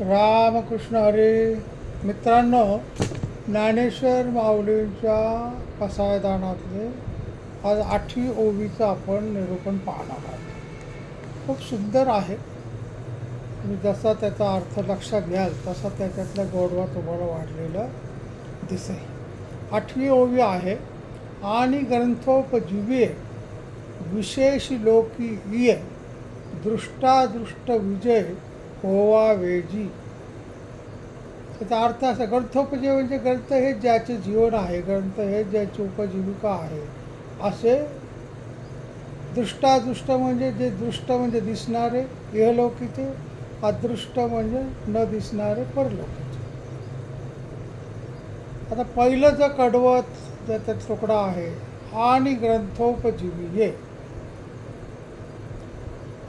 रामकृष्ण हरे. मित्रांनो ज्ञानेश्वर माऊलींच्या कसायदानातले आज आठवी ओवीचं आपण निरूपण पाहणार आहोत. खूप सुंदर आहे. तुम्ही जसा त्याचा अर्थ लक्षात घ्याल तसा त्याच्यातला गोडवा तुम्हाला वाढलेला दिसेल. आठवी ओवी आहे आणि ग्रंथोपजीवे विशेष लोकी दृष्टादृष्ट विजय होवावेजी त्याचा अर्थ असा ग्रंथोपजीव म्हणजे ग्रंथ हे ज्याचे जीवन आहे ग्रंथ हे ज्याची उपजीविका आहे. असे दृष्टादृष्ट म्हणजे जे दृष्ट म्हणजे दिसणारे इहलोकीचे अदृष्ट म्हणजे न दिसणारे परलोकीचे. आता पहिलं जर कडवत ज्याचा तुकडा आहे आणि ग्रंथोपजीवी ये.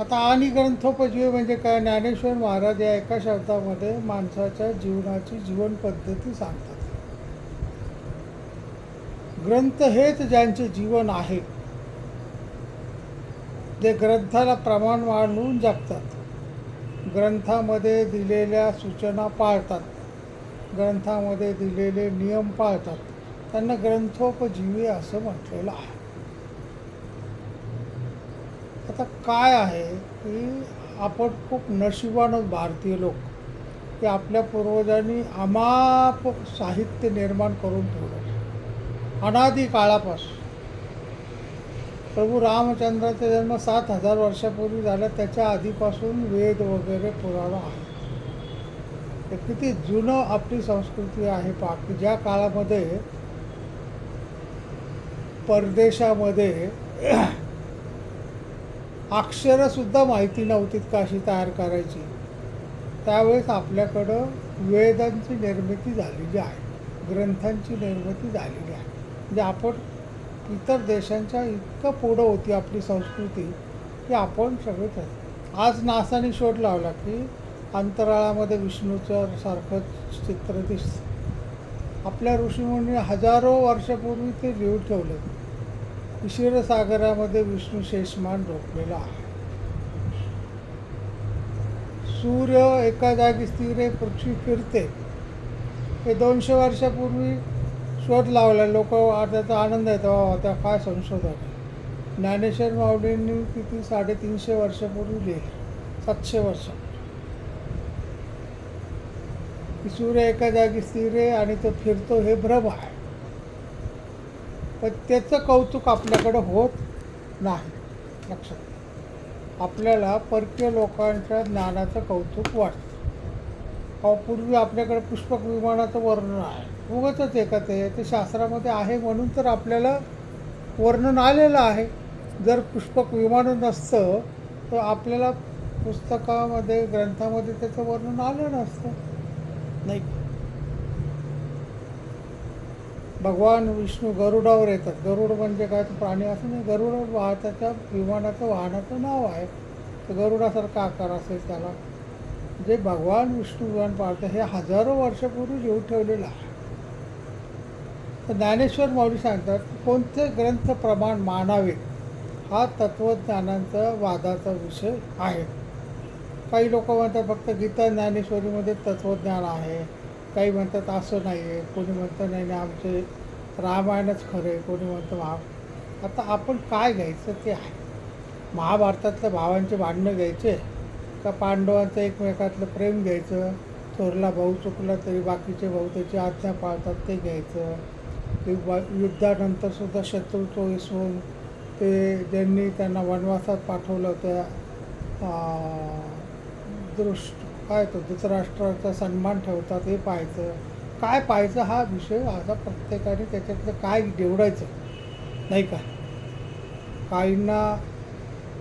आता आणि ग्रंथोपजीवी म्हणजे काय? ज्ञानेश्वर महाराज या एका शब्दामध्ये माणसाच्या जीवनाची जीवन पद्धती सांगतात. ग्रंथ हेच ज्यांचे जीवन आहे जे ग्रंथाला प्रमाण मानून जगतात ग्रंथामध्ये दिलेल्या सूचना पाळतात. ग्रंथामध्ये दिलेले नियम पाळतात. त्यांना ग्रंथोपजीवी असं म्हटलेलं आहे. आता काय आहे की आपण खूप नशिबान भारतीय लोक की आपल्या पूर्वजांनी अमाप साहित्य निर्माण करून ठेवलं. अनादी काळापासून. प्रभू रामचंद्राचा जन्म सात हजार वर्षापूर्वी झाला त्याच्या आधीपासून वेद वगैरे पुराण आहे ते किती जुनं आपली संस्कृती आहे पा की ज्या काळामध्ये परदेशामध्ये अक्षरंसुद्धा माहिती नव्हती कशी तयार करायची. त्यावेळेस आपल्याकडं वेदांची निर्मिती झालेली आहे. ग्रंथांची निर्मिती झालेली आहे. म्हणजे आपण इतर देशांच्या इतकं पुढं होती आपली संस्कृती की आपण सगळे आज नासाने शोध लावला की अंतराळामध्ये विष्णूचं सारखं चित्र दिसतं आपल्या ऋषीमुनी हजारो वर्षापूर्वी ते लिहून ठेवलं क्षीरसागरामध्ये विष्णू शेषमान रोखलेला आहे. सूर्य एका जागी स्थिर आहे पृथ्वी फिरते. हे दोनशे वर्षापूर्वी शोध लावला लोक त्याचा आनंद येतो वा काय संशोधन ज्ञानेश्वर माऊलींनी किती साडेतीनशे वर्षापूर्वी लिहिले सातशे वर्ष सूर्य एका जागी स्थिर आहे आणि तो फिरतो हे भ्रम आहे. पण त्याचं कौतुक आपल्याकडं होत नाही. लक्षात आपल्याला परकीय लोकांच्या ज्ञानाचं कौतुक वाटतं. अहो पूर्वी आपल्याकडे पुष्पक विमानाचं वर्णन आहे. उगतच आहे. ते ते शास्त्रामध्ये आहे म्हणून तर आपल्याला वर्णन आलेलं आहे. जर पुष्पक विमानं नसतं तर आपल्याला पुस्तकामध्ये ग्रंथामध्ये त्याचं वर्णन आलं नसतं. नाही का? भगवान विष्णू गरुडावर येतात. गरुड म्हणजे काय? तो प्राणी असं नाही. गरुड वाहताच्या विमानाचं वाहनाचं नाव आहे. तर गरुडासारखा आकार असेल त्याला. जे भगवान विष्णू विमान पाळतं हे हजारो वर्षापूर्वी लिहून ठेवलेलं आहे. तर ज्ञानेश्वर माऊली सांगतात कोणते ग्रंथ प्रमाण मानावे? हा तत्त्वज्ञानांचा वादाचा विषय आहे. काही लोक म्हणतात फक्त गीता ज्ञानेश्वरीमध्ये तत्त्वज्ञान आहे. काही म्हणतात असं नाही आहे कोणी म्हणतं नाही नाही आमचे रामायणच खरं आहे कोणी म्हणतं महा आता आपण काय घ्यायचं ते आहे. महाभारतातल्या भावांचे भांडणं घ्यायचे का पांडवांचं एकमेकातलं प्रेम घ्यायचं थोरला भाऊ चुकला तरी बाकीचे भाऊ त्याची आज्ञा पाळतात ते घ्यायचं. किंवा युद्धानंतरसुद्धा युद्धानंतर सुद्धा विसरून ते ज्यांनी त्यांना वनवासात पाठवलं त्या दृष्ट काय तो राष्ट्राचा सन्मान ठेवतात हे पाहायचं. काय पाहायचं हा विषय आता प्रत्येकाने त्याच्यातलं काय निवडायचं नाही का? काहींना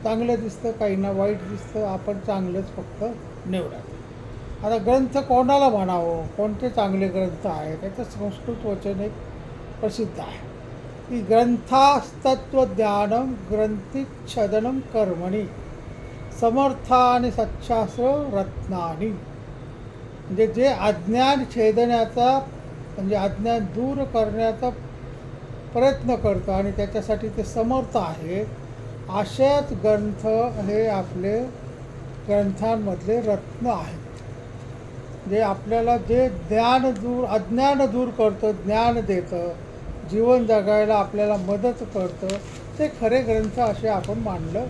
चांगलं दिसतं काहींना वाईट दिसतं आपण चांगलंच फक्त निवडायचं. आता ग्रंथ कोणाला म्हणावं? कोणते चांगले ग्रंथ आहे त्याचं संस्कृत वचन एक प्रसिद्ध आहे. की ग्रंथास्तत्वज्ञानम ग्रंथिच्छदनम कर्मणी. समर्थाने सच्छास्त्र रत्नानी. म्हणजे जे अज्ञान छेदण्याचा म्हणजे अज्ञान दूर करण्याचा प्रयत्न करतं आणि त्याच्यासाठी ते समर्थ आहे असेच ग्रंथ हे आपले ग्रंथांमधले रत्न आहेत. जे आपल्याला जे ज्ञान दूर अज्ञान दूर करतं ज्ञान देतं जीवन जगायला आपल्याला मदत करतं ते खरे ग्रंथ असे आपण मानलं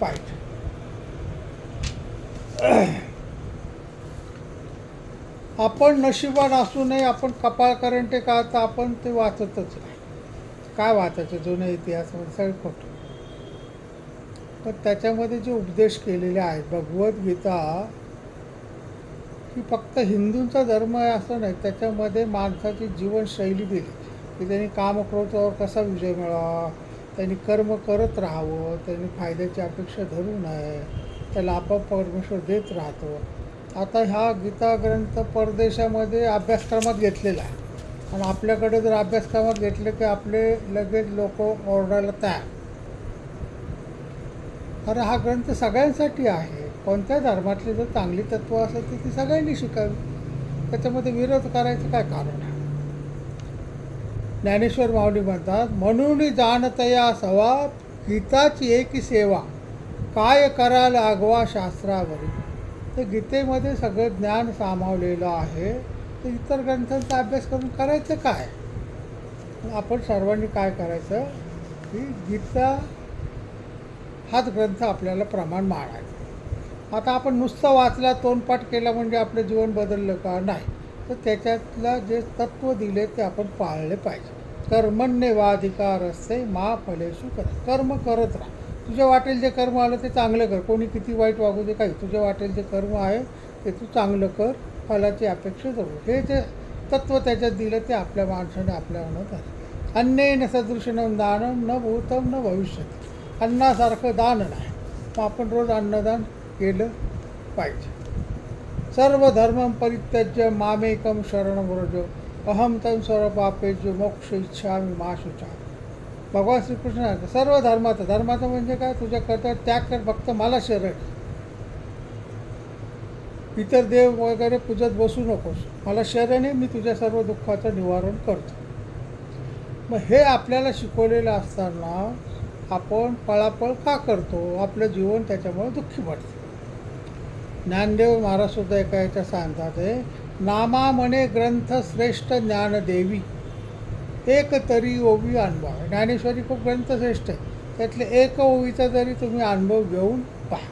पाहिजे. आपण नशिबान असू नये आपण कपाळ करंटे का तर आपण ते वाचतच नाही. काय वाचायचं? जुन्या इतिहासामध्ये सगळं खोटं. पण त्याच्यामध्ये जे उपदेश केलेले आहेत भगवद्गीता ही फक्त हिंदूंचा धर्म आहे असं नाही त्याच्यामध्ये माणसाची जीवनशैली दिली. की त्यांनी कामक्रोधावर कसा विजय मिळावा त्यांनी कर्म करत राहावं त्यांनी फायद्याची अपेक्षा धरू नये. त्याला आपोआप परमेश्वर देत राहतो. आता हा गीता ग्रंथ परदेशामध्ये अभ्यासक्रमात घेतलेला आहे. आणि आपल्याकडे जर अभ्यासक्रमात घेतले की आपले लगेच लोक ओरडायला तयार. अरे हा ग्रंथ सगळ्यांसाठी आहे. कोणत्या धर्मातली जर चांगली तत्व असेल तर ती सगळ्यांनी शिकावी. त्याच्यामध्ये विरोध करायचं काय कारण आहे? ज्ञानेश्वर माऊली म्हणतात म्हणून जाणतया सवा गीताची एकी सेवा. काय कराल लागवा शास्त्रावरी? तर गीतेमध्ये सगळं ज्ञान सामावलेलं आहे. तर इतर ग्रंथांचा अभ्यास करून करायचं काय? आपण सर्वांनी काय करायचं? की गीता हाच ग्रंथ आपल्याला प्रमाण मानायचा. आता आपण नुसतं वाचला तोंडपाठ केला म्हणजे आपलं जीवन बदललं का? नाही. तर त्याच्यातला जे तत्त्व दिले ते आपण पाळले पाहिजे. कर्मण्यवाधिकार असते मा फलेशू कर कर्म करत राहा. तुझ्या वाटेल जे कर्म आलं ते चांगलं कर. कोणी किती वाईट वागू दे काही तुझ्या वाटेल जे कर्म आहे ते तू चांगलं कर. फलाची अपेक्षा करू हे जे तत्त्व त्याच्यात दिलं ते आपल्या माणसाने आपल्या मनात आहे. अन्येन सदृशनं दानं न भूतम न भविष्यत. अन्नासारखं दान नाही. मग आपण रोज अन्नदान केलं पाहिजे. सर्व धर्म परित्यज्य मामेकम शरण व्रज. अहम तम स्वरूपापेज्य मोक्ष इच्छा मी माशुचा भगवान श्रीकृष्ण सर्व धर्माचं धर्माचं म्हणजे काय? तुझ्या कर्तव्य त्याग कर फक्त मला शरण इतर देव वगैरे पूजत बसू नकोस. मला शरण आहे मी तुझ्या सर्व दुःखाचं निवारण करतो. मग हे आपल्याला शिकवलेलं असताना आपण पळापळ का करतो? आपलं जीवन त्याच्यामुळे दुःखी पडतं. ज्ञानदेव महाराजसुद्धा एका याच्या सांगतात आहे नामा म्हणे ग्रंथ श्रेष्ठ ज्ञानदेवी. एक तरी ओवी अनुभव ज्ञानेश्वरी खूप ग्रंथश्रेष्ठ आहे. त्यातले एक ओवीचा जरी तुम्ही अनुभव घेऊन पहा.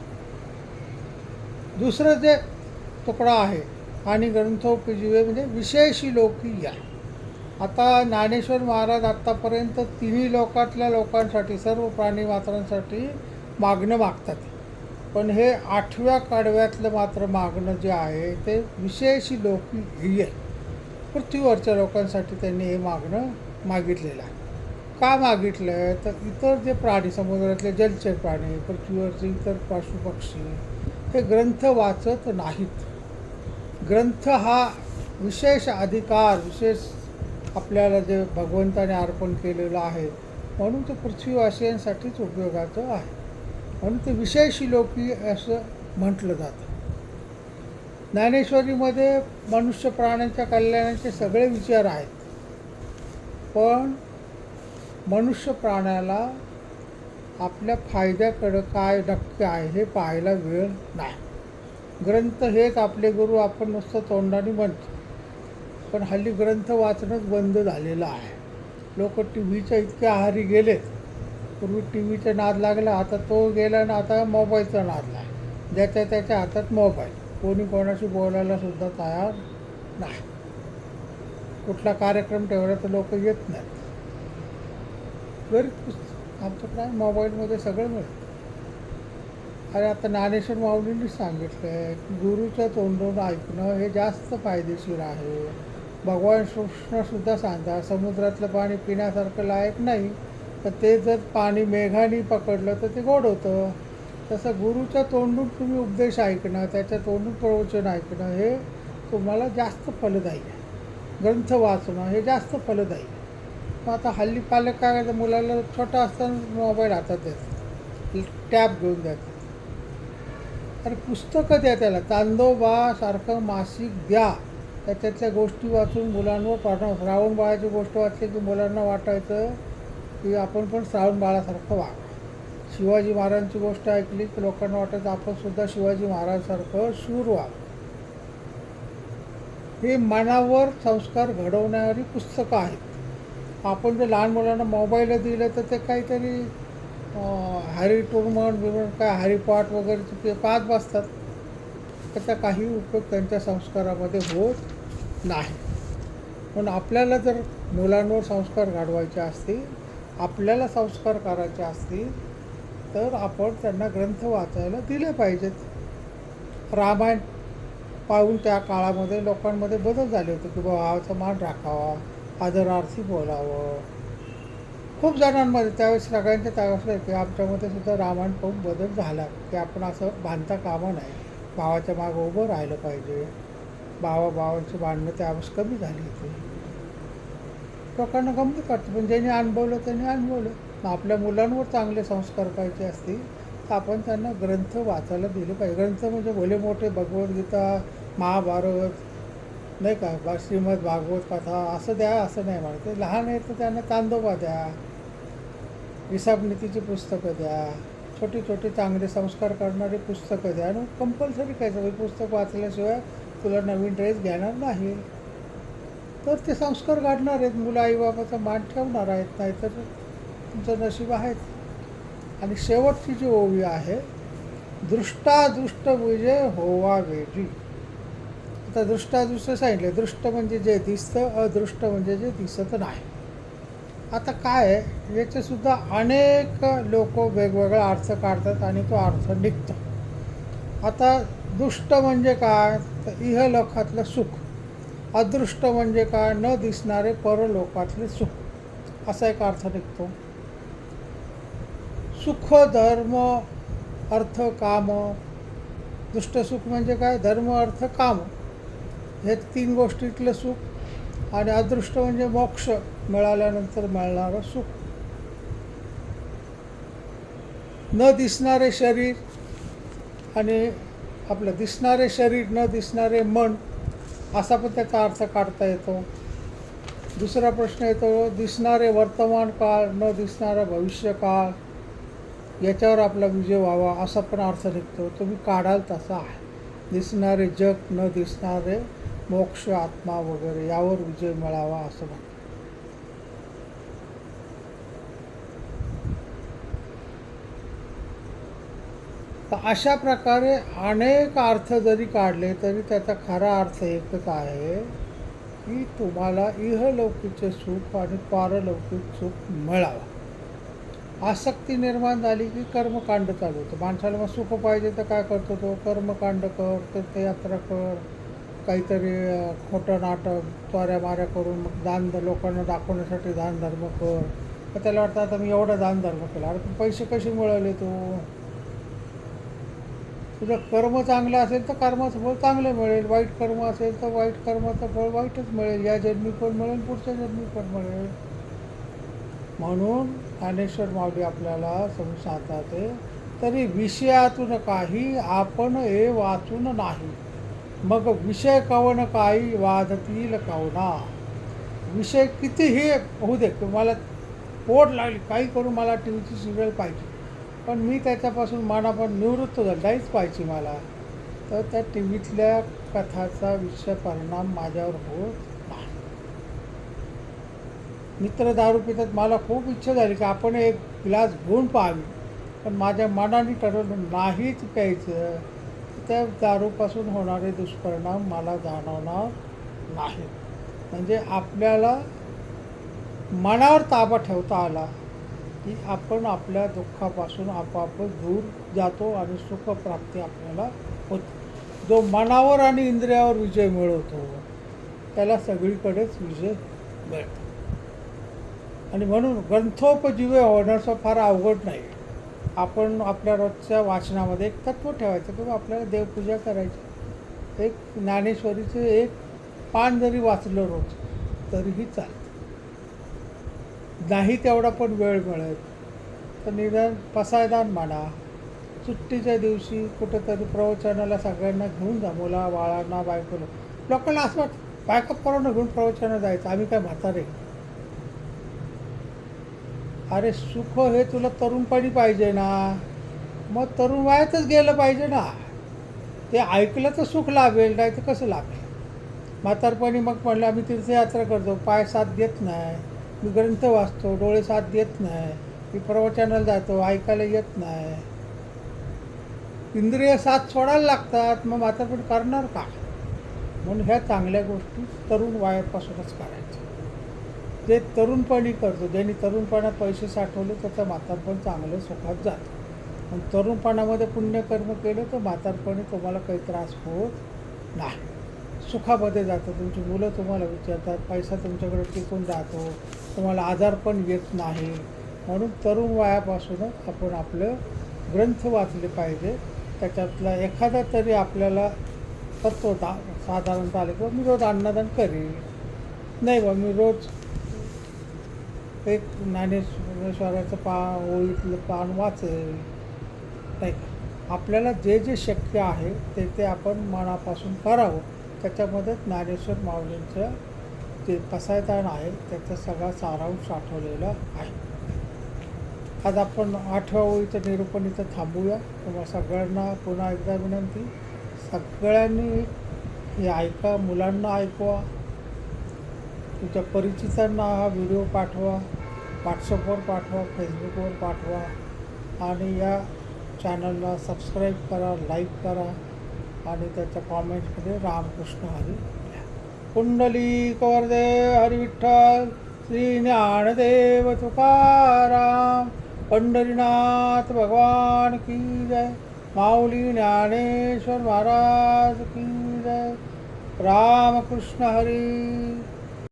दुसरं जे तुकडा आहे आणि ग्रंथोपजीवे म्हणजे विशेषी लोकी या. आता ज्ञानेश्वर महाराज आत्तापर्यंत तिन्ही लोकातल्या लोकांसाठी सर्व प्राणी मात्रांसाठी मागणं मागतात. पण हे आठव्या काढव्यातलं मात्र मागणं जे आहे ते विशेषी लोकी ही आहे. पृथ्वीवरच्या लोकांसाठी त्यांनी हे मागणं मागितलेला आहे. का मागितलं? आहे तर इतर जे प्राणी समुद्रातले जलचर प्राणी पृथ्वीवरचे इतर पशुपक्षी हे ग्रंथ वाचत नाहीत. ग्रंथ हा विशेष अधिकार विशेष आपल्याला जे भगवंताने अर्पण केलेलं आहे म्हणून ते पृथ्वीवासियांसाठीच उपयोगाचं आहे. म्हणून ते विशेष लोकी असं म्हटलं जातं. ज्ञानेश्वरीमध्ये मनुष्य प्राण्यांच्या कल्याणाचे सगळे विचार आहेत. पण मनुष्य प्राण्याला आपल्या फायद्याकडं काय नक्की आहे हे पाहायला वेळ नाही. ग्रंथ हेच आपले गुरु आपण नुसतं तोंडाने म्हणतो. पण हल्ली ग्रंथ वाचणंच बंद झालेलं आहे. लोक टी व्हीच्या इतके आहारी गेलेत. पूर्वी टी व्हीचा नाद लागला आता तो गेला ना आता मोबाईलचा नाद लागला. ज्याच्या त्याच्या हातात मोबाईल. कोणी कोणाशी बोलायला सुद्धा तयार नाही. कुठला कार्यक्रम ठेवला तर लोक येत नाहीत. घरी पुस्तक आमच्याकडे आहे, मोबाईलमध्ये सगळं मिळतं. अरे आता ज्ञानेश्वर माऊलींनी सांगितलं आहे की गुरुच्या तोंडून ऐकणं हे जास्त फायदेशीर आहे. भगवान कृष्णसुद्धा सांगतात समुद्रातलं पाणी पिण्यासारखं लायक नाही तर ते जर पाणी मेघाने पकडलं तर ते गोड होतं. तसं गुरुच्या तोंडून तुम्ही उपदेश ऐकणं त्याच्या तोंडून प्रवचन ऐकणं हे तुम्हाला जास्त फलदायी आहे. ग्रंथ वाचणं हे जास्त फलदायी मग आता हल्ली पालक काय करतात मुलाला छोटा असताना मोबाईल हातात देतात. टॅब घेऊन देतात. अरे पुस्तकं द्या त्याला. तांदोबा सारखं मासिक द्या. त्याच्यातल्या गोष्टी वाचून मुलांवर पाठव. श्रावण बाळाची गोष्ट वाचली की मुलांना वाटायचं की आपण पण श्रावण बाळासारखं वाग. शिवाजी महाराजांची गोष्ट ऐकली की लोकांना वाटायचं आपणसुद्धा शिवाजी महाराजांसारखं शूर व्हा. ही मनावर संस्कार घडवणारी पुस्तकं आहेत. आपण जर लहान मुलांना मोबाईल दिलं तर ते काहीतरी हॅरी टुरमन बिरमन काय हरिपाठ वगैरे ते पाहत बसतात. त्याचा काही उपयोग त्यांच्या संस्कारामध्ये होत नाही. पण आपल्याला जर मुलांवर संस्कार घडवायचे असतील आपल्याला संस्कार करायचे असतील तर आपण त्यांना ग्रंथ वाचायला दिले पाहिजेत. रामायण पाहून त्या काळामध्ये लोकांमध्ये बदल झाले होते की बाबा भावाचा मान राखावा आदरार्थी बोलावं. खूप जणांमध्ये त्यावेळेस सगळ्यांच्या त्यावेळेस की आमच्यामध्ये सुद्धा रामायण पाहून बदल झाला की आपण असं बांधता कामं नाही भावाच्या मागं उभं राहिलं पाहिजे. भावा भावांची भांडणं त्यावेळेस कमी झाली होती. लोकांना गंभीर करतो पण ज्यांनी अनुभवलं त्यांनी अनुभवलं. मग आपल्या मुलांवर चांगले संस्कार पाहिजे असतील आपण त्यांना ग्रंथ वाचायला दिले पाहिजे. ग्रंथ म्हणजे भले मोठे भगवद्गीता महाभारत नाही का? बा श्रीमद भागवत कथा असं द्या असं नाही म्हणत. ते लहान आहेत तर त्यांना तांदोबा द्या हिसाबनीतीची पुस्तकं द्या छोटी छोटी चांगले संस्कार करणारी पुस्तकं द्या. आणि कंपल्सरी काय? सगळी पुस्तक वाचल्याशिवाय तुला नवीन ड्रेस घेणार नाही. तर ते संस्कार काढणार आहेत. मुलं आईबाबाचा मान ठेवणार आहेत नाहीतर तुमचं नशीब आहेच आणि शेवटची जी ओवी आहे दृष्टादृष्ट म्हणजे होवा वेगळी आता दृष्टादृष्ट सांगितले दृष्ट म्हणजे जे दिसतं अदृष्ट म्हणजे जे दिसत नाही. आता काय आहे? याचेसुद्धा अनेक लोक वेगवेगळा अर्थ काढतात आणि तो अर्थ निघतो. आता दुष्ट म्हणजे काय? तर इहलोकातलं सुख. अदृष्ट म्हणजे काय? न दिसणारे परलोकातले सुख. असा एक अर्थ निघतो. सुख धर्म अर्थ काम. दुष्टसुख म्हणजे काय? धर्म अर्थ काम. हे तीन गोष्टीतलं सुख आणि अदृष्ट म्हणजे मोक्ष मिळाल्यानंतर मिळणारं सुख. न दिसणारे शरीर आणि आपलं दिसणारे शरीर न दिसणारे मन असा पण त्याचा अर्थ काढता येतो. दुसरा प्रश्न येतो दिसणारे वर्तमान काळ न दिसणारा भविष्यकाळ. याच्यावर आपला विजय व्हावा असा पण अर्थ निघतो. तुम्ही काढाल तसा आहे. दिसणारे जग न दिसणारे मोक्ष आत्मा वगैरे यावर विजय मिळावा असं म्हणतो तर अशा प्रकारे अनेक अर्थ जरी काढले तरी त्याचा खरा अर्थ एकच आहे की तुम्हाला इहलौकिकचे सुख आणि पारलौकिक सुख मिळावं. आसक्ती निर्माण झाली की कर्मकांड चालू होतं. माणसाला मग सुख पाहिजे तर काय करतो तो? कर्मकांड कर तीर्थयात्रा कर काहीतरी खोटं नाटक त्वाऱ्या माऱ्या करून मग दान ध- लोकांना दाखवण्यासाठी दान धर्म कर. तर त्याला वाटतं आता मी एवढा दान धर्म केला. अरे पैसे कसे मिळवले तू? तुझं कर्म चांगलं असेल तर कर्माचं फळ चांगलं मिळेल. वाईट कर्म असेल तर वाईट कर्माचं फळ वाईटच मिळेल. या जन्मी पण मिळेल पुढच्या जन्मी पण मिळेल. म्हणून ज्ञानेश्वर माऊली आपल्याला समजून सांगतात तरी विषयातून काही आपण हे वाचून नाही. मग विषय कवन काही वादतील कवना विषय कितीही होऊ दे मला पोट लागली काही करून मला टी व्हीची सिरियल पाहिजे. पण मी त्याच्यापासून मनापण निवृत्त झालं पाहिजे मला. तर त्या टी व्हीतल्या कथाचा विषय परिणाम माझ्यावर होत मित्र दारू पितात मला खूप इच्छा झाली की आपण एक ग्लास घेऊन पाहावी. पण माझ्या मनाने ठरवलं नाहीच प्यायचं. त्या दारूपासून होणारे दुष्परिणाम मला जाणवणार नाही म्हणजे आपल्याला मनावर ताबा ठेवता आला की आपण आपल्या दुःखापासून आपाप दूर जातो आणि सुखप्राप्ती आपल्याला होते. जो मनावर आणि इंद्रियावर विजय मिळवतो त्याला सगळीकडेच विजय मिळतो. आणि म्हणून ग्रंथोपजीवे होण्याचं फार अवघड नाही. आपण आपल्या रोजच्या वाचनामध्ये एक तत्व ठेवायचं किंवा आपल्याला देवपूजा करायची. एक ज्ञानेश्वरीचं एक पान जरी वाचलं रोज तरीही चालतं. नाही तेवढा पण वेळ मिळत. तर निदान पसायदान म्हणा. सुट्टीच्या दिवशी कुठेतरी प्रवचनाला सगळ्यांना घेऊन जा मुला बाळांना बायकोला. लोकांना असं वाटतं बायका पोरांना घेऊन प्रवचनाला जायचं आम्ही काय म्हातारे? अरे सुख हे तुला तरुणपणी पाहिजे ना. मग तरुण वयातच गेलं पाहिजे ना. ते ऐकलं तर सुख लाभेल नाही तर कसं लाभेल म्हातारपणी मग म्हणलं आम्ही तीर्थयात्रा करतो. पाय साथ देत नाही. मी ग्रंथ वाचतो. डोळे साथ देत नाही. मी प्रवचनाला जातो. ऐकायला येत नाही. इंद्रिय साथ सोडायला लागतात. मग म्हातारपणी करणार का? म्हणून ह्या चांगल्या गोष्टी तरुण वयापासूनच करायच्या. जे तरुणपणी करतो. ज्यांनी तरुणपणात पैसे साठवले त्याचं म्हातारपण चांगलं सुखात जातं. पण तरुणपणामध्ये पुण्यकर्म केलं तर म्हातारपणी तुम्हाला काही त्रास होत नाही. सुखामध्ये जातं. तुमची मुलं तुम्हाला विचारतात पैसा तुमच्याकडे टिकून जातो तुम्हाला आजारपण येत नाही. म्हणून तरुण वयापासूनच आपण आपलं ग्रंथ वाचले पाहिजे. त्याच्यातला एखादा तरी आपल्याला तत्व दा साधारणतः आले किंवा मी रोज अन्नदान करीन. नाही बा मी रोज एक ज्ञानेश्वराचं पा ओळीतलं पान वाचेल. नाही आपल्याला जे जे शक्य आहे ते ते आपण मनापासून करावं. त्याच्यामध्ये ज्ञानेश्वर माऊलींचं जे पसायदान आहे त्याचा सगळा सारांश साठवलेला आहे. आज आपण आठव्या ओळीचं निरूपण इथं थांबूया. किंवा सगळ्यांना पुन्हा एकदा विनंती. सगळ्यांनी हे ऐका मुलांना ऐकवा. तुमच्या परिचितांना हा व्हिडिओ पाठवा. व्हॉट्सअपवर पाठवा फेसबुकवर पाठवा आणि या चॅनलला सबस्क्राईब करा लाईक करा आणि त्याच्या कॉमेंट्समध्ये रामकृष्ण हरी कुंडली कवरदे हरी विठ्ठल श्री ज्ञानदेव तुकाराम पंढरीनाथ भगवान की जय माऊली ज्ञानेश्वर महाराज की जय. रामकृष्ण हरी.